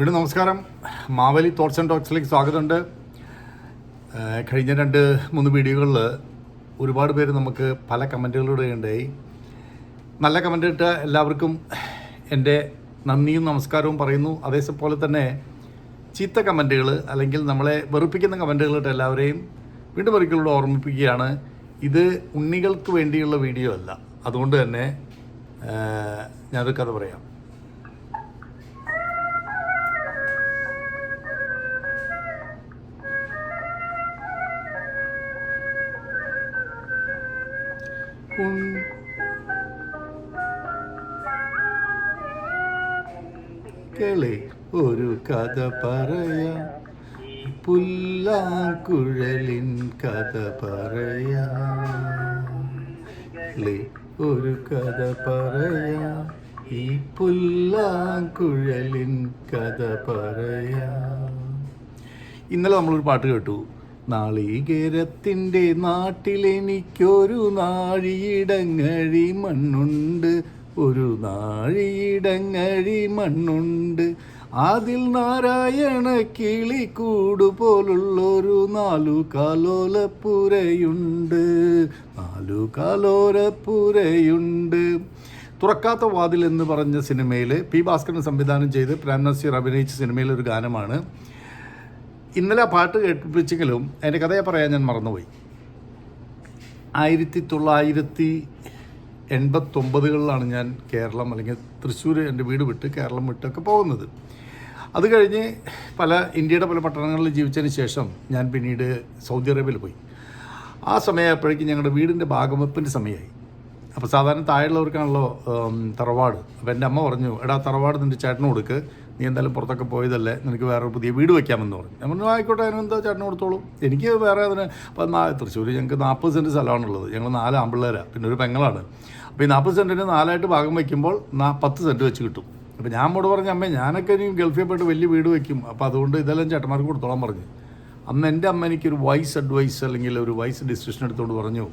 വീണ്ടും നമസ്കാരം. Maveli thoughts and ടോക്സിലേക്ക് സ്വാഗതമുണ്ട്. കഴിഞ്ഞ രണ്ട് മൂന്ന് വീഡിയോകളിൽ ഒരുപാട് പേര് നമുക്ക് പല കമന്റുകളിലൂടെ ഉണ്ടായി. നല്ല കമന്റ് ഇട്ട എല്ലാവർക്കും എന്റെ നന്ദിയും നമസ്കാരവും പറയുന്നു. അതേപോലെ തന്നെ ചീത്ത കമന്റുകൾ അല്ലെങ്കിൽ നമ്മളെ വെറുപ്പിക്കുന്ന കമന്റുകൾ ഇട്ട എല്ലാവരെയും വീണ്ടും ഒരിക്കലൂടെ ഓർമ്മിപ്പിക്കുകയാണ്. ഇത് ഉണ്ണികൾക്ക് വേണ്ടിയുള്ള വീഡിയോ അല്ല. അതുകൊണ്ട് തന്നെ ഞാനൊരു കഥ പറയാം. ഉൺ- കളെ ഒരു കഥ പറയാ. പുല്ലാങ്കുഴലിൻ കഥ പറയാ. കളെ ഒരു കഥ പറയാ. ഈ പുല്ലാങ്കുഴലിൻ കഥ പറയാ. ഇന്നലെ നമ്മളൊരു പാട്ട് കേട്ടു. നാളികേരത്തിന്റെ നാട്ടിലെനിക്കൊരു നാഴിയിടങ്ങഴി മണ്ണുണ്ട്. ഒരു നാഴിയിടങ്ങഴി മണ്ണുണ്ട്. അതിൽ നാരായണ കിളിക്കൂട് പോലുള്ളൊരു നാലു കാലോലപ്പുരയുണ്ട് നാലു കാലോലപ്പുരയുണ്ട് തുറക്കാത്ത വാതിൽ എന്ന് പറഞ്ഞ സിനിമയിൽ പി ഭാസ്കരൻ സംവിധാനം ചെയ്ത് പ്രേം നസീർ അഭിനയിച്ച സിനിമയിലൊരു ഗാനമാണ്. ഇന്നലെ പാട്ട് കേൾപ്പിച്ചെങ്കിലും അതിന്റെ കഥയെ പറയാൻ ഞാൻ മറന്നുപോയി. ആയിരത്തി തൊള്ളായിരത്തി എൺപത്തൊമ്പതുകളിലാണ് ഞാൻ കേരളം അല്ലെങ്കിൽ തൃശ്ശൂർ എന്റെ വീട് വിട്ട് കേരളം വിട്ടൊക്കെ പോകുന്നത്. അത് കഴിഞ്ഞ് പല ഇന്ത്യയുടെ പല പട്ടണങ്ങളിൽ ജീവിച്ചതിന് ശേഷം ഞാൻ പിന്നീട് സൗദി അറേബ്യയിൽ പോയി. ആ സമയമായപ്പോഴേക്കും ഞങ്ങളുടെ വീടിന്റെ ഭാഗവെപ്പിന്റെ സമയമായി. അപ്പോൾ സാധാരണ താഴെയുള്ളവർക്കാണല്ലോ തറവാട്. അപ്പോൾ എന്റെ അമ്മ പറഞ്ഞു എടാ തറവാട് നിന്റെ ചേട്ടന് കൊടുക്ക്. നീ എന്തായാലും പുറത്തൊക്കെ പോയതല്ലേ? നിനക്ക് വേറെ പുതിയ വീട് വയ്ക്കാമെന്ന് പറഞ്ഞു. ഞാൻ പറഞ്ഞു ആയിക്കോട്ടെ അതിനെന്താ ചേട്ടന് കൊടുത്തോളൂ? എനിക്ക് വേറെ അതിന് അപ്പം നാ തൃശ്ശൂർ ഞങ്ങൾക്ക് നാൽപ്പത് സെന്റ് സ്ഥലമാണുള്ളത്. ഞങ്ങൾ നാല് ആമ്പിള്ളേരാണ് പിന്നെ ഒരു പെങ്ങളാണ്. അപ്പോൾ ഈ നാൽപ്പത് സെന്റിന് നാലായിട്ട് ഭാഗം വയ്ക്കുമ്പോൾ നാ പത്ത് സെന്റ് വെച്ച് കിട്ടും. അപ്പോൾ ഞാൻ മോട് പറഞ്ഞ അമ്മേ ഞാനൊക്കെ ഇനി ഗൾഫിൽ പോയിട്ട് വലിയ വീട് വയ്ക്കും അപ്പോൾ അതുകൊണ്ട് ഇതെല്ലാം ചേട്ടന്മാർക്ക് കൊടുത്തോളാൻ പറഞ്ഞു. അന്ന് എന്റെ അമ്മ എനിക്കൊരു വൈസ് അഡ്വൈസ് അല്ലെങ്കിൽ ഒരു വൈസ് ഡിസിഷൻ എടുത്തുകൊണ്ട് പറഞ്ഞു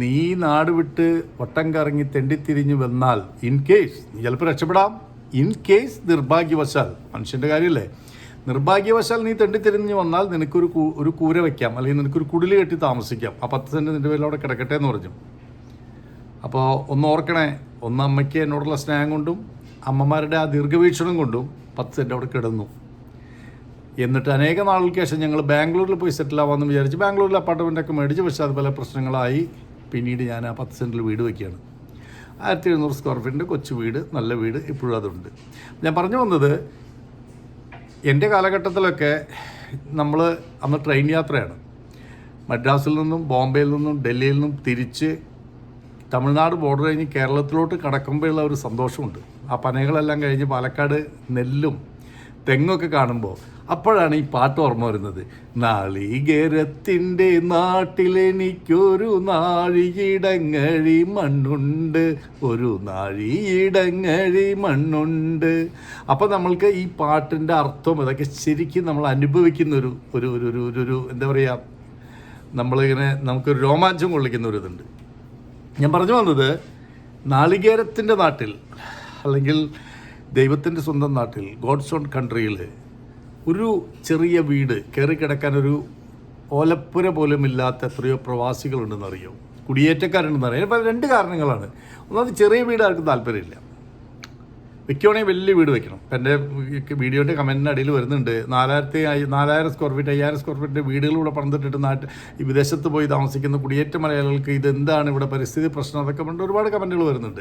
നീ നാട് വിട്ട് വട്ടം കറങ്ങി തെണ്ടിത്തിരിഞ്ഞ് വന്നാൽ ഇൻ കേസ് നീ ചിലപ്പോൾ രക്ഷപ്പെടാം. ഇൻ കേസ് നിർഭാഗ്യവശാൽ മനുഷ്യന്റെ കാര്യമല്ലേ നിർഭാഗ്യവശാൽ നീ തെണ്ടിത്തിരിഞ്ഞ് വന്നാൽ നിനക്കൊരു ഒരു കൂര വയ്ക്കാം അല്ലെങ്കിൽ നിനക്കൊരു കുടിൽ കെട്ടി താമസിക്കാം. ആ പത്ത് സെന്റ് നിന്റെ പേരിൽ അവിടെ കിടക്കട്ടെ എന്ന് പറഞ്ഞു. അപ്പോൾ ഒന്ന് ഓർക്കണേ ഒന്ന് അമ്മയ്ക്ക് എന്നോടുള്ള സ്നേഹം കൊണ്ടും അമ്മമാരുടെ ആ ദീർഘവീക്ഷണം കൊണ്ടും പത്ത് സെന്റ് അവിടെ കിടന്നു. എന്നിട്ട് അനേക നാളുകൾക്ക് ശേഷം ഞങ്ങൾ ബാംഗ്ലൂരിൽ പോയി സെറ്റിൽ ആവാമെന്ന് വിചാരിച്ച് ബാംഗ്ലൂരിൽ അപ്പാർട്ട്മെന്റൊക്കെ മേടിച്ച് പക്ഷേ അത് പല പ്രശ്നങ്ങളായി. പിന്നീട് ഞാൻ ആ പത്ത് സെന്റിൽ വീട് വയ്ക്കുകയാണ് ആയിരത്തി എഴുന്നൂറ് സ്ക്വയർ ഫീറ്റിന്റെ കൊച്ചു വീട് നല്ല വീട് ഇപ്പോഴും അതുണ്ട്. ഞാൻ പറഞ്ഞു വന്നത് എന്റെ കാലഘട്ടത്തിലൊക്കെ നമ്മൾ അന്ന് ട്രെയിൻ യാത്രയാണ്. മദ്രാസിൽ നിന്നും ബോംബെയിൽ നിന്നും ഡൽഹിയിൽ നിന്നും തിരിച്ച് തമിഴ്നാട് ബോർഡർ കഴിഞ്ഞ് കേരളത്തിലോട്ട് കടക്കുമ്പോഴുള്ള ഒരു സന്തോഷമുണ്ട്. ആ പനകളെല്ലാം കഴിഞ്ഞ് പാലക്കാട് നെല്ലും തെങ്ങൊക്കെ കാണുമ്പോൾ അപ്പോഴാണ് ഈ പാട്ട് ഓർമ്മ വരുന്നത്. നാളികേരത്തിന്റെ നാട്ടിലെനിക്കൊരു നാഴിയിടങ്ങഴി മണ്ണുണ്ട്. ഒരു നാഴിയിടങ്ങഴി മണ്ണുണ്ട്. അപ്പോൾ നമ്മൾക്ക് ഈ പാട്ടിന്റെ അർത്ഥം ഇതൊക്കെ ശരിക്കും നമ്മൾ അനുഭവിക്കുന്ന ഒരു ഒരു ഒരു ഒരു എന്താ പറയുക നമ്മളിങ്ങനെ നമുക്ക് രോമാഞ്ചം കൊള്ളിക്കുന്ന ഒരു ഇതുണ്ട്. ഞാൻ പറഞ്ഞു വന്നത് നാളികേരത്തിന്റെ നാട്ടിൽ അല്ലെങ്കിൽ ദൈവത്തിന്റെ സ്വന്തം നാട്ടിൽ ഗോഡ്സ് ഓൺ കൺട്രിയിൽ ഒരു ചെറിയ വീട് കയറി കിടക്കാൻ ഒരു ഓലപ്പുര പോലും ഇല്ലാത്ത എത്രയോ പ്രവാസികളുണ്ടെന്നറിയോ. കുടിയേറ്റക്കാരുണ്ടെന്നറിയാം. ഇപ്പം രണ്ട് കാരണങ്ങളാണ്. ഒന്നാമത് ചെറിയ വീട് ആർക്കും താല്പര്യമില്ല. വെക്കുവാണെങ്കിൽ വലിയ വീട് വെക്കണം. എന്റെ വീഡിയോന്റെ കമന്റിന്റെ അടിയിൽ വരുന്നുണ്ട്. നാലായിരത്തി നാലായിരം സ്ക്വയർ ഫീറ്റ് അയ്യായിരം സ്ക്വയർ ഫീറ്റിന്റെ വീടുകളിലൂടെ പണിതിട്ടിട്ട് നാട്ട് ഈ വിദേശത്ത് പോയി താമസിക്കുന്ന കുടിയേറ്റ മലയാളികൾക്ക് ഇതെന്താണ് ഇവിടെ പരിസ്ഥിതി പ്രശ്നം അതൊക്കെ പറഞ്ഞിട്ട് ഒരുപാട് കമന്റുകൾ വരുന്നുണ്ട്.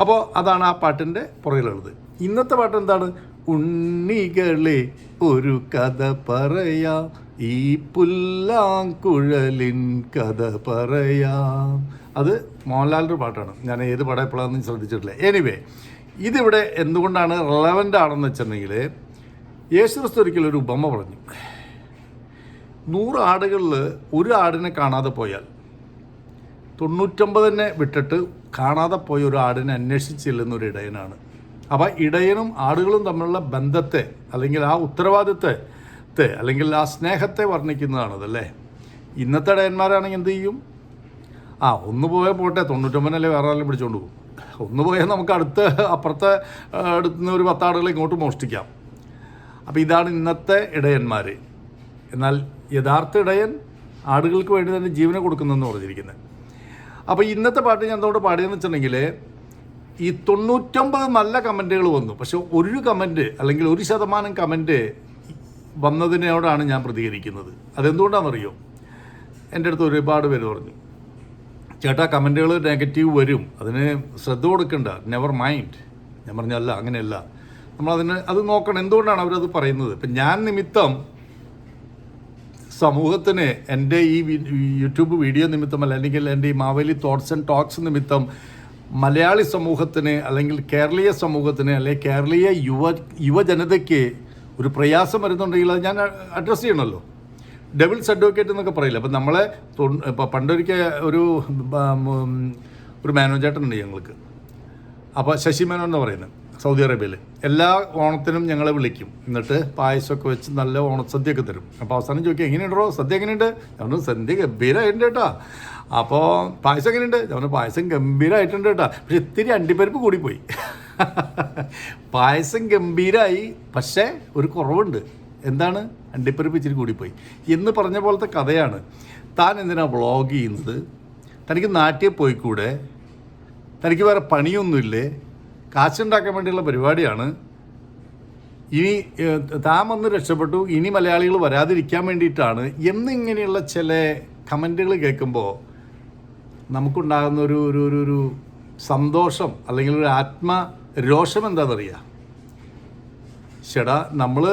അപ്പോൾ അതാണ് ആ പാട്ടിന്റെ പുറകിലുള്ളത്. ഇന്നത്തെ പാട്ട് എന്താണ്? ഉണ്ണികളെ ഒരു കഥ പറയാ. ഈ പുല്ലാങ്കുഴലിൻ കഥ പറയാ. അത് മോഹൻലാലിന്റെ പാട്ടാണ്. ഞാൻ ഏത് പടം എപ്പോഴാണെന്ന് ശ്രദ്ധിച്ചിട്ടില്ല. എനിവേ ഇതിവിടെ എന്തുകൊണ്ടാണ് റിലവന്റ് ആണെന്ന് വെച്ചിട്ടുണ്ടെങ്കിൽ യേശുക്രിസ്തു ഒരിക്കലും ഒരു ഉപമ പറഞ്ഞു. നൂറ് ആടുകളിൽ ഒരു ആടിനെ കാണാതെ പോയാൽ തൊണ്ണൂറ്റൊമ്പതിനെ വിട്ടിട്ട് കാണാതെ പോയ ഒരു ആടിനെ അന്വേഷിച്ചില്ലെന്നൊരു ഇടയനാണ് അപ്പോൾ ഇടയനും ആടുകളും തമ്മിലുള്ള ബന്ധത്തെ അല്ലെങ്കിൽ ആ ഉത്തരവാദിത്തത്തെ അല്ലെങ്കിൽ ആ സ്നേഹത്തെ വർണിക്കുന്നതാണതല്ലേ? ഇന്നത്തെ ഇടയന്മാരാണെങ്കിൽ എന്ത് ചെയ്യും? ആ ഒന്ന് പോയാൽ പോട്ടെ തൊണ്ണൂറ്റൊമ്പതിനല്ലേ വേറെ ആരെങ്കിലും പിടിച്ചുകൊണ്ട് പോകും. ഒന്ന് പോയാൽ നമുക്ക് അടുത്ത അപ്പുറത്തെ അടുത്ത് നിന്ന് ഒരു പത്താടുകളെ ഇങ്ങോട്ട് മോഷ്ടിക്കാം. അപ്പോൾ ഇതാണ് ഇന്നത്തെ ഇടയന്മാർ എന്നാൽ യഥാർത്ഥ ഇടയൻ ആടുകൾക്ക് വേണ്ടി തന്നെ ജീവനെ കൊടുക്കുന്നെന്ന് പറഞ്ഞിരിക്കുന്നത് അപ്പോൾ ഇന്നത്തെ പാട്ട് ഞാൻ എന്തുകൊണ്ട് പാടിയെന്ന് വെച്ചിട്ടുണ്ടെങ്കിൽ ഈ തൊണ്ണൂറ്റൊമ്പത് നല്ല കമന്റുകൾ വന്നു. പക്ഷെ ഒരു കമന്റ് അല്ലെങ്കിൽ ഒരു ശതമാനം കമന്റ് വന്നതിനോടാണ് ഞാൻ പ്രതികരിക്കുന്നത്. അതെന്തുകൊണ്ടാണെന്നറിയോ? എന്റെ അടുത്ത് ഒരുപാട് പേര് പറഞ്ഞു ചേട്ടാ കമന്റുകൾ നെഗറ്റീവ് വരും. അതിന് ശ്രദ്ധ കൊടുക്കണ്ട. നെവർ മൈൻഡ് ഞാൻ പറഞ്ഞല്ല അങ്ങനെയല്ല. നമ്മളതിന് അത് നോക്കണം. എന്തുകൊണ്ടാണ് അവരത് പറയുന്നത്? ഇപ്പം ഞാൻ നിമിത്തം സമൂഹത്തിന് എന്റെ ഈ യൂട്യൂബ് വീഡിയോ നിമിത്തം അല്ല അല്ലെങ്കിൽ എന്റെ ഈ മാവേലി തോട്ട്സ് ആൻഡ് ടോക്സ് നിമിത്തം മലയാളി സമൂഹത്തിന് അല്ലെങ്കിൽ കേരളീയ സമൂഹത്തിന് അല്ലെങ്കിൽ കേരളീയ യുവ യുവജനതയ്ക്ക് ഒരു പ്രയാസം വരുന്നുണ്ടെങ്കിൽ അത് ഞാൻ അഡ്രസ്സ് ചെയ്യണമല്ലോ. ഡെവിൾസ് അഡ്വക്കേറ്റ് എന്നൊക്കെ പറയില്ല. അപ്പം നമ്മളെ ഇപ്പം പണ്ടൊരിക്കൽ ഒരു ഒരു മാനോജേട്ടനുണ്ട് ഞങ്ങൾക്ക്. അപ്പോൾ ശശി മേനോൻ എന്ന് പറയുന്നത്? സൗദി അറേബ്യയിൽ എല്ലാ ഓണത്തിനും ഞങ്ങളെ വിളിക്കും. എന്നിട്ട് പായസമൊക്കെ വെച്ച് നല്ല ഓണസദ്യയൊക്കെ തരും. അപ്പോൾ അവസാനം ചോദിക്കും എങ്ങനെയുണ്ടോ സദ്യ എങ്ങനെയുണ്ട്? ഞാൻ സദ്യ ഗംഭീരമായിട്ടുണ്ട് കേട്ടോ. അപ്പോൾ പായസം എങ്ങനെയുണ്ട്? ഞാൻ പായസം ഗംഭീരമായിട്ടുണ്ട് കേട്ടോ. പക്ഷെ ഇത്തിരി അണ്ടിപ്പരിപ്പ് കൂടിപ്പോയി. പായസം ഗംഭീരമായി പക്ഷേ ഒരു കുറവുണ്ട്. എന്താണ്? അണ്ടിപ്പരിപ്പ് ഇച്ചിരി കൂടിപ്പോയി. എന്ന് പറഞ്ഞ പോലത്തെ കഥയാണ്. താൻ എന്തിനാണ് വ്ളോഗ് ചെയ്യുന്നത്? തനിക്ക് നാട്ടിൽ പോയിക്കൂടെ? തനിക്ക് വേറെ പണിയൊന്നുമില്ലേ? കാശുണ്ടാക്കാൻ വേണ്ടിയുള്ള പരിപാടിയാണ്. ഇനി താൻ വന്ന് രക്ഷപ്പെട്ടു. ഇനി മലയാളികൾ വരാതിരിക്കാൻ വേണ്ടിയിട്ടാണ്. എന്നിങ്ങനെയുള്ള ചില കമന്റുകൾ കേൾക്കുമ്പോൾ നമുക്കുണ്ടാകുന്ന ഒരു ഒരു ഒരു ഒരു സന്തോഷം അല്ലെങ്കിൽ ഒരു ആത്മരോഷം എന്താണെന്നറിയാം? ചേടാ നമ്മൾ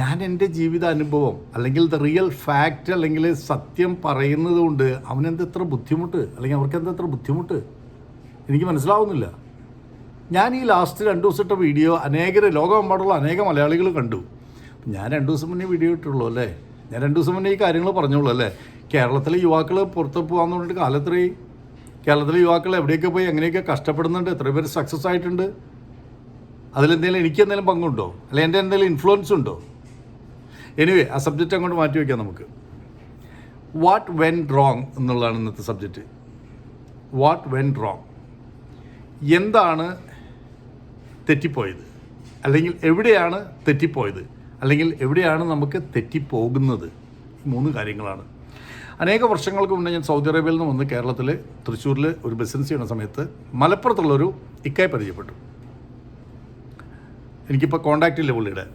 ഞാൻ എന്റെ ജീവിത അനുഭവം അല്ലെങ്കിൽ ദ റിയൽ ഫാക്റ്റ് അല്ലെങ്കിൽ സത്യം പറയുന്നത് കൊണ്ട് അവനെന്ത് എത്ര ബുദ്ധിമുട്ട് അല്ലെങ്കിൽ അവർക്ക് എന്താ എത്ര ബുദ്ധിമുട്ട്? എനിക്ക് മനസ്സിലാവുന്നില്ല. ഞാൻ ഈ ലാസ്റ്റ് രണ്ട് ദിവസത്തെ വീഡിയോ അനേകർ ലോകമെമ്പാടുള്ള അനേക മലയാളികൾ കണ്ടു. ഞാൻ രണ്ട് ദിവസം മുന്നേ വീഡിയോ ഇട്ടുള്ളൂ അല്ലേ? ഞാൻ രണ്ട് ദിവസം മുന്നേ ഈ കാര്യങ്ങൾ പറഞ്ഞോളൂ അല്ലേ? കേരളത്തിലെ യുവാക്കൾ പുറത്ത് പോകാമെന്ന് പറഞ്ഞിട്ട് കാലത്രേ? കേരളത്തിലെ യുവാക്കൾ എവിടെയൊക്കെ പോയി എങ്ങനെയൊക്കെ കഷ്ടപ്പെടുന്നുണ്ട് എത്ര പേര് സക്സസ് ആയിട്ടുണ്ട്? അതിലെന്തെങ്കിലും എനിക്ക് എന്തെങ്കിലും പങ്കുണ്ടോ? അല്ലെ എന്റെ എന്തെങ്കിലും ഇൻഫ്ലുവൻസ് ഉണ്ടോ? എനിവേ ആ സബ്ജക്റ്റ് അങ്ങോട്ട് മാറ്റി വയ്ക്കാം നമുക്ക്. വാട്ട് വെൻ റോങ് എന്നുള്ളതാണ് ഇന്നത്തെ സബ്ജക്റ്റ് വാട്ട് വെൻ റോങ് എന്താണ് തെറ്റിപ്പോയത്. അല്ലെങ്കിൽ എവിടെയാണ് തെറ്റിപ്പോയത്? അല്ലെങ്കിൽ എവിടെയാണ് നമുക്ക് തെറ്റിപ്പോകുന്നത്? മൂന്ന് കാര്യങ്ങളാണ്. അനേക വർഷങ്ങൾക്ക് മുന്നേ ഞാൻ സൗദി അറേബ്യയിൽ നിന്ന് വന്ന് കേരളത്തിൽ തൃശ്ശൂരിൽ ഒരു ബിസിനസ് ചെയ്യുന്ന സമയത്ത് മലപ്പുറത്തുള്ളൊരു ഇക്കായി പരിചയപ്പെട്ടു. എനിക്കിപ്പോൾ കോണ്ടാക്റ്റ് ഇല്ല പുള്ളിയുടെ.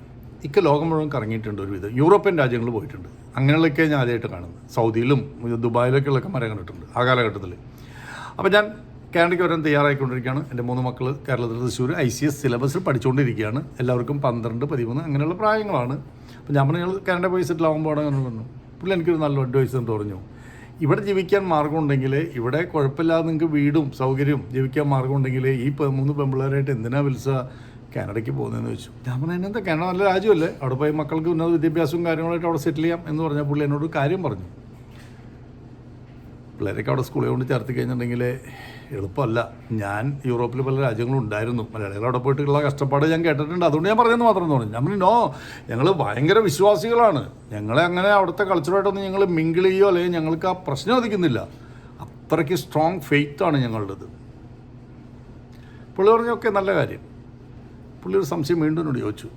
ഇക്ക ലോകം മുഴുവൻ കറങ്ങിയിട്ടുണ്ട് ഒരുവിധം. യൂറോപ്യൻ രാജ്യങ്ങൾ പോയിട്ടുണ്ട്. അങ്ങനെയുള്ളതൊക്കെ ഞാൻ ആദ്യമായിട്ട് കാണുന്നത്. സൗദിയിലും ദുബായിലൊക്കെയുള്ളൊക്കെ മരം കണ്ടിട്ടുണ്ട് ആ കാലഘട്ടത്തിൽ അപ്പോൾ ഞാൻ കാനഡയ്ക്ക് വരാൻ തയ്യാറായിക്കൊണ്ടിരിക്കുകയാണ്. എന്റെ മൂന്ന് മക്കൾ കേരളത്തിൽ തൃശ്ശൂർ ഐ സി എസ് സിലബസിൽ പഠിച്ചുകൊണ്ടിരിക്കുകയാണ്. എല്ലാവർക്കും പന്ത്രണ്ട് പതിമൂന്ന് അങ്ങനെയുള്ള പ്രായങ്ങളാണ്. അപ്പോൾ ഞാൻ പറഞ്ഞു കാനഡ പോയി സെറ്റിൽ ആകുമ്പോൾ അങ്ങനെ പറഞ്ഞു. പുള്ളി എനിക്കൊരു നല്ല അഡ്വൈസ് എന്ന് പറഞ്ഞു. ഇവിടെ ജീവിക്കാൻ മാർഗമുണ്ടെങ്കിൽ ഇവിടെ കുഴപ്പമില്ലാതെ നിങ്ങൾക്ക് വീടും സൗകര്യവും ജീവിക്കാൻ മാർഗമുണ്ടെങ്കിൽ ഈ മൂന്ന് പെമ്പിള്ളേരായിട്ട് എന്തിനാ വിൽസ കാനഡയ്ക്ക് പോകുന്നതെന്ന് ചോദിച്ചു. ഞാൻ പറഞ്ഞു അതിനെന്താ കാനഡ നല്ല രാജ്യമല്ലേ. അവിടെ പോയി മക്കൾക്ക് ഉന്നത വിദ്യാഭ്യാസവും കാര്യങ്ങളായിട്ട് അവിടെ സെറ്റിൽ ചെയ്യാം. എന്ന് പറഞ്ഞാൽ പുള്ളി എന്നോട് കാര്യം പറഞ്ഞു. പിള്ളേരൊക്കെ അവിടെ സ്കൂളിൽ കൊണ്ട് ചേർത്ത് കഴിഞ്ഞിട്ടുണ്ടെങ്കിൽ എളുപ്പമല്ല. ഞാൻ യൂറോപ്പിൽ പല രാജ്യങ്ങളും ഉണ്ടായിരുന്നു. മലയാളികൾ അവിടെ പോയിട്ടുള്ള കഷ്ടപ്പാട് ഞാൻ കേട്ടിട്ടുണ്ട്. അതുകൊണ്ട് ഞാൻ പറഞ്ഞതെന്ന് മാത്രം തോന്നി. ഞാൻ നോ ഞങ്ങൾ ഭയങ്കര വിശ്വാസികളാണ്. ഞങ്ങളെ അങ്ങനെ അവിടുത്തെ കൾച്ചറായിട്ടൊന്നും ഞങ്ങൾ മിങ്കിൾ ചെയ്യോ? അല്ലെങ്കിൽ ഞങ്ങൾക്ക് ആ പ്രശ്നം ഒതുക്കുന്നില്ല അത്രയ്ക്ക് സ്ട്രോങ് ഫെയ്ത്താണ് ഞങ്ങളുടേത്. പുള്ളി പറഞ്ഞൊക്കെ നല്ല കാര്യം. പുള്ളി ഒരു സംശയം വീണ്ടും എന്നോട് ചോദിച്ചു.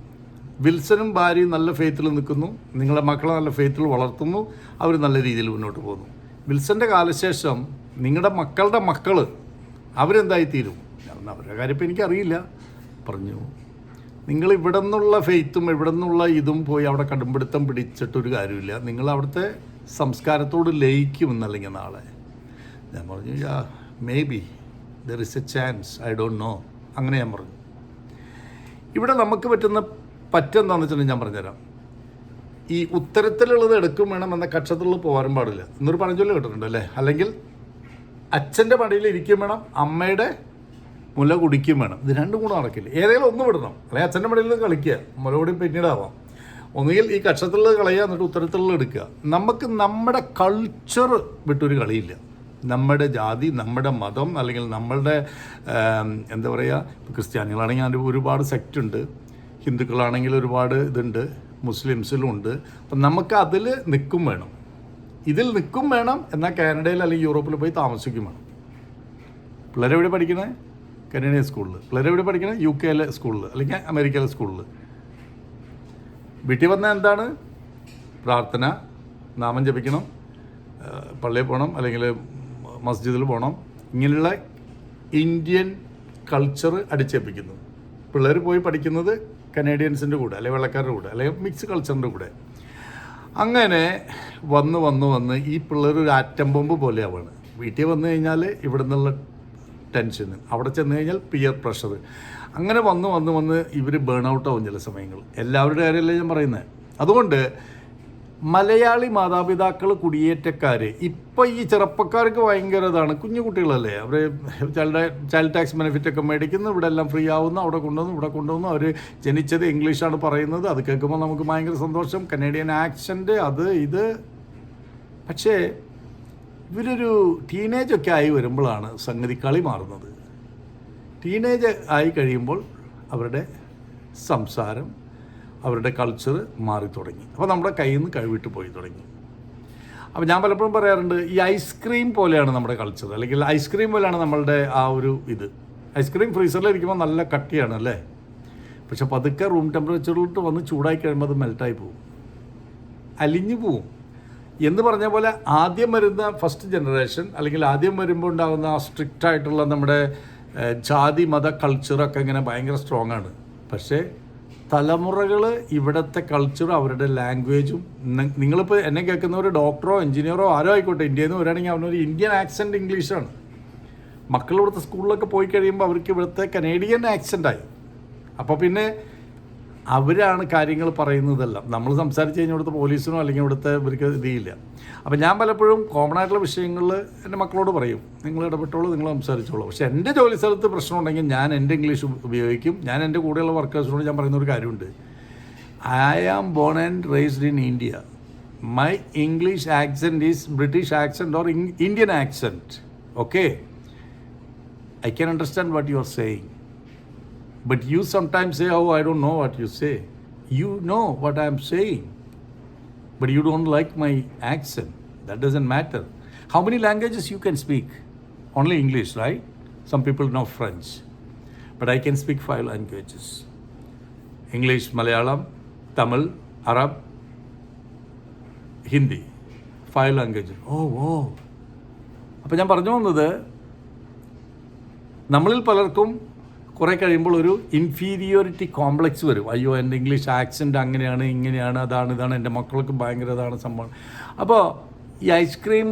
വിൽസനും ഭാര്യയും നല്ല ഫെയ്ത്തിൽ നിൽക്കുന്നു. നിങ്ങളുടെ മക്കളെ നല്ല ഫെയ്ത്തിൽ വളർത്തുന്നു. അവർ നല്ല രീതിയിൽ മുന്നോട്ട് പോകുന്നു. വിൽസന്റെ കാലശേഷം നിങ്ങളുടെ മക്കളുടെ മക്കൾ അവരെന്തായിത്തീരും? അവരുടെ കാര്യം ഇപ്പം എനിക്കറിയില്ല. പറഞ്ഞു നിങ്ങൾ ഇവിടെ നിന്നുള്ള ഫെയ്ത്തും ഇവിടെ നിന്നുള്ള ഇതും പോയി അവിടെ കടുംപിടുത്തം പിടിച്ചിട്ടൊരു കാര്യമില്ല. നിങ്ങൾ അവിടുത്തെ സംസ്കാരത്തോട് ലയിക്കും എന്നല്ലെങ്കിൽ നാളെ. ഞാൻ പറഞ്ഞു ya maybe there is a chance I don't know അങ്ങനെ ഞാൻ പറഞ്ഞു. ഇവിടെ നമുക്ക് പറ്റുന്ന പറ്റെന്താണെന്ന് വെച്ചിട്ടുണ്ടെങ്കിൽ ഞാൻ പറഞ്ഞുതരാം. ഈ ഉത്തരത്തിലുള്ളത് എടുക്കും വേണം എന്ന കക്ഷത്തിലുള്ളത് പോകാനും പാടില്ല. എന്നൊരു പഴഞ്ചൊല്ലി കേട്ടിട്ടുണ്ട് അല്ലേ? അല്ലെങ്കിൽ അച്ഛന്റെ പടിയിൽ ഇരിക്കും വേണം അമ്മയുടെ മുല കുടിക്കും വേണം. ഇത് രണ്ടും കൂടെ നടക്കില്ല. ഏതെങ്കിലും ഒന്ന് വിടണം. അല്ലെങ്കിൽ അച്ഛന്റെ പടിയിൽ നിന്ന് കളിക്കുക. മുല കൂടി പിന്നീടാവാം. ഒന്നുകിൽ ഈ കക്ഷത്തിലുള്ളത് കളയുക എന്നിട്ട് ഉത്തരത്തിലുള്ളത് എടുക്കുക. നമുക്ക് നമ്മുടെ കൾച്ചർ വിട്ടൊരു കളിയില്ല. നമ്മുടെ ജാതി നമ്മുടെ മതം അല്ലെങ്കിൽ നമ്മളുടെ എന്താ പറയുക ക്രിസ്ത്യാനികളാണെങ്കിൽ അതിന്റെ ഒരുപാട് സെക്റ്റ് ഉണ്ട്. ഹിന്ദുക്കളാണെങ്കിൽ ഒരുപാട് ഇതുണ്ട്. മുസ്ലിംസിലും ഉണ്ട് അപ്പം നമുക്ക് അതിൽ നിൽക്കും വേണം. ഇതിൽ നിൽക്കും വേണം എന്നാൽ കാനഡയിൽ അല്ലെങ്കിൽ യൂറോപ്പിൽ പോയി താമസിക്കും വേണം. പിള്ളേരെവിടെ പഠിക്കണേ? കനേഡിയൻ സ്കൂളിൽ. പിള്ളേരെവിടെ പഠിക്കണേ? യു കെയിലെ സ്കൂളിൽ അല്ലെങ്കിൽ അമേരിക്കയിലെ സ്കൂളിൽ. വീട്ടിൽ വന്നാൽ എന്താണ്? പ്രാർത്ഥന നാമം ജപിക്കണം പള്ളിയിൽ പോകണം അല്ലെങ്കിൽ മസ്ജിദിൽ പോകണം. ഇങ്ങനെയുള്ള ഇന്ത്യൻ കൾച്ചർ അടിച്ചേൽപ്പിക്കുന്നത് പിള്ളേർ പോയി പഠിക്കുന്നത് കനേഡിയൻസിന്റെ കൂടെ അല്ലെങ്കിൽ വെള്ളക്കാരുടെ കൂടെ അല്ലെങ്കിൽ മിക്സ് കൾച്ചറിന്റെ കൂടെ. അങ്ങനെ വന്ന് വന്ന് വന്ന് ഈ പിള്ളേർ ഒരു ആറ്റം ബോംബ് പോലെയാവാണ്. വീട്ടിൽ വന്നു കഴിഞ്ഞാൽ ഇവിടെ നിന്നുള്ള ടെൻഷന് അവിടെ ചെന്ന് കഴിഞ്ഞാൽ പിയർ പ്രഷർ അങ്ങനെ വന്ന് വന്ന് വന്ന് ഇവർ ബേൺ ഔട്ട് ആവും ചില സമയങ്ങൾ എല്ലാവരുടെ കാര്യമല്ലേ ഞാൻ പറയുന്നത് അതുകൊണ്ട് മലയാളി മാതാപിതാക്കൾ കുടിയേറ്റക്കാർ ഇപ്പൊ ഈ ചെറുപ്പക്കാർക്ക് ഭയങ്കര ഇതാണ്. കുഞ്ഞു കുട്ടികളല്ലേ? അവർ ചൈൽഡ് ചൈൽഡ് ടാക്സ് ബെനിഫിറ്റ് ഒക്കെ മേടിക്കുന്നു ഇവിടെ എല്ലാം ഫ്രീ ആവുന്നു അവിടെ കൊണ്ടുവന്നു ഇവിടെ കൊണ്ടുവന്നു. അവർ ജനിച്ചത് ഇംഗ്ലീഷാണ് പറയുന്നത്. അത് കേൾക്കുമ്പോൾ നമുക്ക് ഭയങ്കര സന്തോഷം. കനേഡിയൻ ആക്സെന്റ് അത് ഇത്. പക്ഷേ ഇവരൊരു ടീനേജൊക്കെ ആയി വരുമ്പോഴാണ് സംഗതി കളി മാറുന്നത്. ടീനേജ് ആയി കഴിയുമ്പോൾ അവരുടെ സംസാരം അവരുടെ കൾച്ചർ മാറി തുടങ്ങി. അപ്പോൾ നമ്മുടെ കയ്യിൽ നിന്ന് കഴിവിട്ട് പോയി തുടങ്ങി. അപ്പോൾ ഞാൻ പലപ്പോഴും പറയാറുണ്ട് ഈ ഐസ്ക്രീം പോലെയാണ് നമ്മുടെ കൾച്ചർ അല്ലെങ്കിൽ ഐസ്ക്രീം പോലെയാണ് നമ്മളുടെ ആ ഒരു ഇത്. ഐസ്ക്രീം ഫ്രീസറിൽ ഇരിക്കുമ്പോൾ നല്ല കട്ടിയാണ് അല്ലേ? പക്ഷെ പതുക്കെ റൂം ടെമ്പറേച്ചറിലോട്ട് വന്ന് ചൂടായി കഴിയുമ്പോൾ അത് മെൽട്ടായി പോവും. അലിഞ്ഞു പോവും. എന്ന് പറഞ്ഞ പോലെ ആദ്യം വരുന്ന ഫസ്റ്റ് ജനറേഷൻ അല്ലെങ്കിൽ ആദ്യം വരുമ്പോൾ ഉണ്ടാകുന്ന ആ സ്ട്രിക്റ്റ് ആയിട്ടുള്ള നമ്മുടെ ജാതി മത കൾച്ചറൊക്കെ ഇങ്ങനെ ഭയങ്കര സ്ട്രോങ് ആണ്. പക്ഷേ തലമുറകൾ ഇവിടുത്തെ കൾച്ചറും അവരുടെ ലാംഗ്വേജും നിങ്ങളിപ്പോൾ എന്നെ കേൾക്കുന്ന ഒരു ഡോക്ടറോ എഞ്ചിനീയറോ ആരോ ആയിക്കോട്ടെ ഇന്ത്യയിൽ നിന്ന് വരികയാണെങ്കിൽ അവനൊരു ഇന്ത്യൻ ആക്സെന്റ് ഇംഗ്ലീഷാണ് മക്കൾ ഇവിടുത്തെ സ്കൂളിലൊക്കെ പോയി കഴിയുമ്പോൾ അവർക്ക് ഇവിടുത്തെ കനേഡിയൻ ആക്സെന്റായി അപ്പോൾ പിന്നെ അവരാണ് കാര്യങ്ങൾ പറയുന്നതെല്ലാം. നമ്മൾ സംസാരിച്ച് കഴിഞ്ഞാൽ ഇവിടുത്തെ പോലീസിനോ അല്ലെങ്കിൽ ഇവിടുത്തെ ഇവർക്ക് ഇതില്ല അപ്പം ഞാൻ പലപ്പോഴും കോമൺ ആയിട്ടുള്ള വിഷയങ്ങളിൽ എന്റെ മക്കളോട് പറയും നിങ്ങൾ ഇടപെട്ടോളൂ നിങ്ങൾ സംസാരിച്ചോളൂ. പക്ഷേ എന്റെ ജോലി സ്ഥലത്ത് പ്രശ്നമുണ്ടെങ്കിൽ ഞാൻ എന്റെ ഇംഗ്ലീഷ് ഉപയോഗിക്കും. ഞാൻ എന്റെ കൂടെയുള്ള വർക്കേഴ്സിനോട് ഞാൻ പറയുന്ന ഒരു കാര്യമുണ്ട്. I am born and raised in India my English accent is British accent or Indian accent okay I can understand what you are saying But you sometimes say, Oh, I don't know what you say. You know what I'm saying. But you don't like my accent. That doesn't matter. How many languages you can speak? Only English, right? Some people know French. But I can speak five languages English, Malayalam, Tamil, Arab, Hindi. Five languages. Oh, wow. അപ്പോൾ ഞാൻ പറഞ്ഞു വന്നത് നമ്മളിൽ പലർക്കും കുറേ കഴിയുമ്പോൾ ഒരു inferiority complex വരും. അയ്യോ എന്റെ ഇംഗ്ലീഷ് ആക്സെന്റ് അങ്ങനെയാണ് ഇങ്ങനെയാണ് അതാണ് ഇതാണ് എന്റെ മക്കൾക്കും ഭയങ്കര ഇതാണ് സംഭവം. അപ്പോൾ ഈ ഐസ്ക്രീം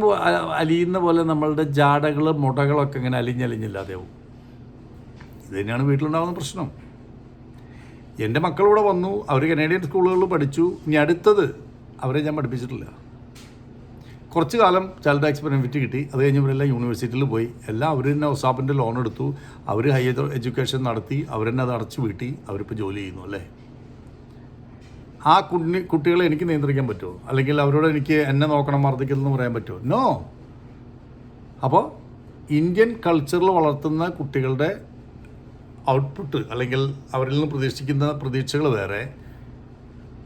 അലിയുന്ന പോലെ നമ്മളുടെ ജാടകൾ മുടകളൊക്കെ ഇങ്ങനെ അലിഞ്ഞലിഞ്ഞില്ലാതെയാവും ഇത് തന്നെയാണ് വീട്ടിലുണ്ടാകുന്ന പ്രശ്നം. എന്റെ മക്കളിവിടെ വന്നു അവർ കനേഡിയൻ സ്കൂളുകളിൽ പഠിച്ചു. ഇനി അടുത്തത് അവരെ ഞാൻ പഠിപ്പിച്ചിട്ടില്ല. കുറച്ച് കാലം ചൈൽഡ് ബെനിഫിറ്റ് കിട്ടി. അത് കഴിഞ്ഞ് ഇവരെല്ലാം യൂണിവേഴ്സിറ്റിയിൽ പോയി. എല്ലാം അവർ തന്നെ ഒസാപ്പിന്റെ ലോൺ എടുത്തു. അവർ ഹയർ എഡ്യൂക്കേഷൻ നടത്തി. അവർ തന്നെ അത് അടച്ചു വീട്ടി. അവരിപ്പോൾ ജോലി ചെയ്യുന്നു അല്ലേ? ആ കുഞ്ഞി കുട്ടികളെ എനിക്ക് നിയന്ത്രിക്കാൻ പറ്റുമോ? അല്ലെങ്കിൽ അവരോട് എനിക്ക് എന്നെ നോക്കണം മർദ്ദിക്കുന്നതെന്ന് പറയാൻ പറ്റുമോ? നോ അപ്പോൾ ഇന്ത്യൻ കൾച്ചറിൽ വളർത്തുന്ന കുട്ടികളുടെ ഔട്ട്പുട്ട് അല്ലെങ്കിൽ അവരിൽ നിന്ന് പ്രതീക്ഷിക്കുന്ന പ്രതീക്ഷകൾ വേറെ.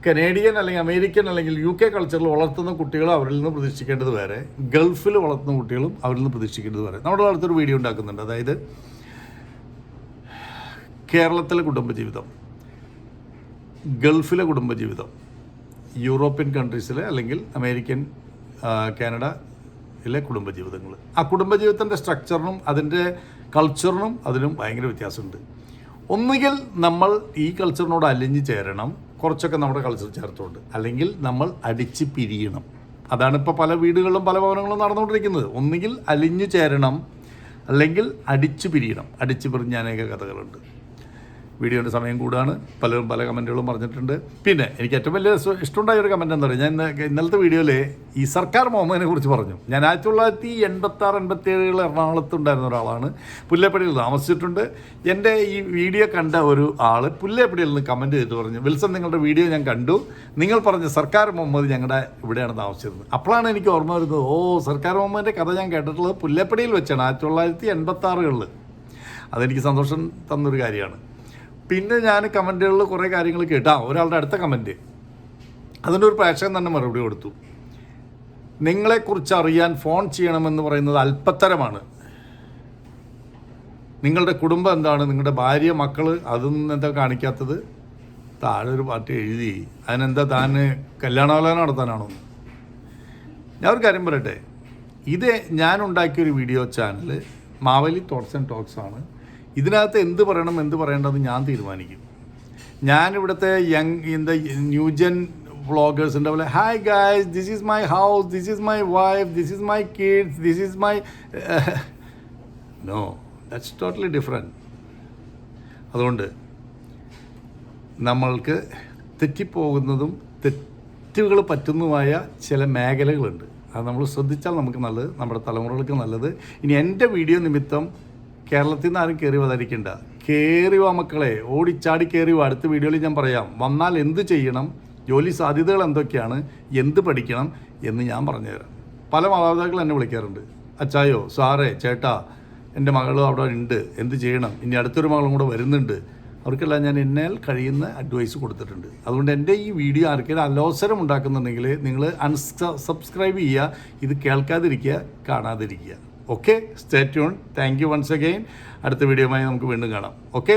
കനേഡിയൻ അല്ലെങ്കിൽ അമേരിക്കൻ അല്ലെങ്കിൽ യു കെ കൾച്ചറിൽ വളർത്തുന്ന കുട്ടികൾ അവരിൽ നിന്ന് പ്രതീക്ഷിക്കേണ്ടത് വേറെ. ഗൾഫിൽ വളർത്തുന്ന കുട്ടികളും അവരിൽ നിന്ന് പ്രതീക്ഷിക്കേണ്ടത് വേറെ. നമ്മുടെ അടുത്തൊരു വീഡിയോ ഉണ്ടാക്കുന്നുണ്ട്. അതായത് കേരളത്തിലെ കുടുംബജീവിതം ഗൾഫിലെ കുടുംബജീവിതം യൂറോപ്യൻ കൺട്രീസിലെ അല്ലെങ്കിൽ അമേരിക്കൻ കാനഡ കാനഡയിലെ കുടുംബജീവിതങ്ങൾ ആ കുടുംബജീവിതത്തിന്റെ സ്ട്രക്ചറിനും അതിന്റെ കൾച്ചറിനും അതിനും ഭയങ്കര വ്യത്യാസമുണ്ട്. ഒന്നുകിൽ നമ്മൾ ഈ കൾച്ചറിനോട് അലിഞ്ഞു ചേരണം കുറച്ചൊക്കെ നമ്മുടെ കൾച്ചർ ചേർത്തുകൊണ്ട്. അല്ലെങ്കിൽ നമ്മൾ അടിച്ച് പിരിയണം. അതാണ് ഇപ്പോൾ പല വീടുകളിലും പല ഭവനങ്ങളും നടന്നുകൊണ്ടിരിക്കുന്നത്. ഒന്നുകിൽ അലിഞ്ഞു ചേരണം അല്ലെങ്കിൽ അടിച്ചു പിരിയണം. അടിച്ചു പിരിഞ്ഞ അനേക കഥകളുണ്ട്. വീഡിയോയുടെ സമയം കൂടാണ്. പലരും പല കമന്റുകളും പറഞ്ഞിട്ടുണ്ട്. പിന്നെ എനിക്ക് ഏറ്റവും വലിയ ഇഷ്ടമുണ്ടായ ഒരു കമന്റ് എന്താ പറയുക ഞാൻ ഇന്നലത്തെ വീഡിയോയിൽ ഈ സർക്കാർ മുഹമ്മദിനെ കുറിച്ച് പറഞ്ഞു. ഞാൻ ആയിരത്തി തൊള്ളായിരത്തി എൺപത്തി ആറ് എൺപത്തി ഏഴുകളിൽ എറണാകുളത്ത് ഉണ്ടായിരുന്ന ഒരാളാണ്. പുല്ലേപ്പടിയിൽ താമസിച്ചിട്ടുണ്ട്. എന്റെ ഈ വീഡിയോ കണ്ട ഒരു ആൾ പുല്ലേപ്പടിയിൽ നിന്ന് കമന്റ് ചെയ്തിട്ട് പറഞ്ഞു വിൽസൺ നിങ്ങളുടെ വീഡിയോ ഞാൻ കണ്ടു. നിങ്ങൾ പറഞ്ഞ സർക്കാർ മുഹമ്മദ് ഞങ്ങളുടെ ഇവിടെയാണ് താമസിച്ചിരുന്നത്. അപ്പോഴാണ് എനിക്ക് ഓർമ്മ വരുന്നത് ഓ സർക്കാർ മുഹമ്മദിന്റെ കഥ ഞാൻ കേട്ടിട്ടുള്ളത് പുല്ലേപ്പടിയിൽ വെച്ചാണ് ആയിരത്തി തൊള്ളായിരത്തി എൺപത്തി ആറുകളിൽ അതെനിക്ക് സന്തോഷം തന്നൊരു കാര്യമാണ്. പിന്നെ ഞാൻ കമന്റുകളിൽ കുറേ കാര്യങ്ങൾ കേട്ടാ. ഒരാളുടെ അടുത്ത കമന്റ് അതിന്റെ ഒരു പ്രേക്ഷകൻ തന്നെ മറുപടി കൊടുത്തു. നിങ്ങളെക്കുറിച്ച് അറിയാൻ ഫോൺ ചെയ്യണമെന്ന് പറയുന്നത് അല്പത്തരമാണ്. നിങ്ങളുടെ കുടുംബം എന്താണ്? നിങ്ങളുടെ ഭാര്യ മക്കൾ അതൊന്നും എന്താ കാണിക്കാത്തത്? താഴെ ഒരു പാർട്ടി എഴുതി. അതിനെന്താ താൻ കല്യാണാലോചന നടത്താനാണോ? ഞാൻ ഒരു കാര്യം പറയട്ടെ. ഇത് ഞാൻ ഉണ്ടാക്കിയൊരു video channel Maveli thoughts and talks ആണ്. ഇതിനകത്ത് എന്ത് പറയണം എന്ത് പറയേണ്ടത് ഞാൻ തീരുമാനിക്കും. ഞാൻ ഇവിടുത്തെ യങ് ഇൻ ന്യൂജൻ വ്ളോഗേഴ്സിന്റെ പോലെ hi guys this is my house this is my wife this is my kids this is my no that's totally different അതുകൊണ്ട് നമ്മൾക്ക് തെറ്റിപ്പോകുന്നതും തെറ്റുകൾ പറ്റുന്നതുമായ ചില മേഖലകളുണ്ട്. അത് നമ്മൾ ശ്രദ്ധിച്ചാൽ നമുക്ക് നല്ലത് നമ്മുടെ തലമുറകൾക്ക് നല്ലത്. ഇനി എന്റെ വീഡിയോ നിമിത്തം കേരളത്തിൽ നിന്ന് ആരും കയറി വതായിരിക്കണ്ട കയറി വാ മക്കളെ ഓടിച്ചാടി കയറി വാ അടുത്ത വീഡിയോയിൽ ഞാൻ പറയാം. വന്നാൽ എന്ത് ചെയ്യണം? ജോലി സാധ്യതകൾ എന്തൊക്കെയാണ്? എന്ത് പഠിക്കണം എന്ന് ഞാൻ പറഞ്ഞുതരാം. പല മാതാപിതാക്കൾ എന്നെ വിളിക്കാറുണ്ട്. അച്ചായോ സാറേ ചേട്ടാ എന്റെ മകളും അവിടെ ഉണ്ട്. എന്ത് ചെയ്യണം? ഇനി അടുത്തൊരു മകളും കൂടെ വരുന്നുണ്ട്. അവർക്കെല്ലാം ഞാൻ എന്നാൽ കഴിയുന്ന അഡ്വൈസ് കൊടുത്തിട്ടുണ്ട്. അതുകൊണ്ട് എന്റെ ഈ വീഡിയോ ആർക്കെങ്കിലും അലോസരം ഉണ്ടാക്കുന്നുണ്ടെങ്കിൽ നിങ്ങൾ അൺസബ്സ്ക്രൈബ് ചെയ്യുക. ഇത് കേൾക്കാതിരിക്കുക കാണാതിരിക്കുക. Okay stay tune thank you once again അടുത്ത വീഡിയോയുമായി നമുക്ക് വീണ്ടും കാണാം. ഓക്കെ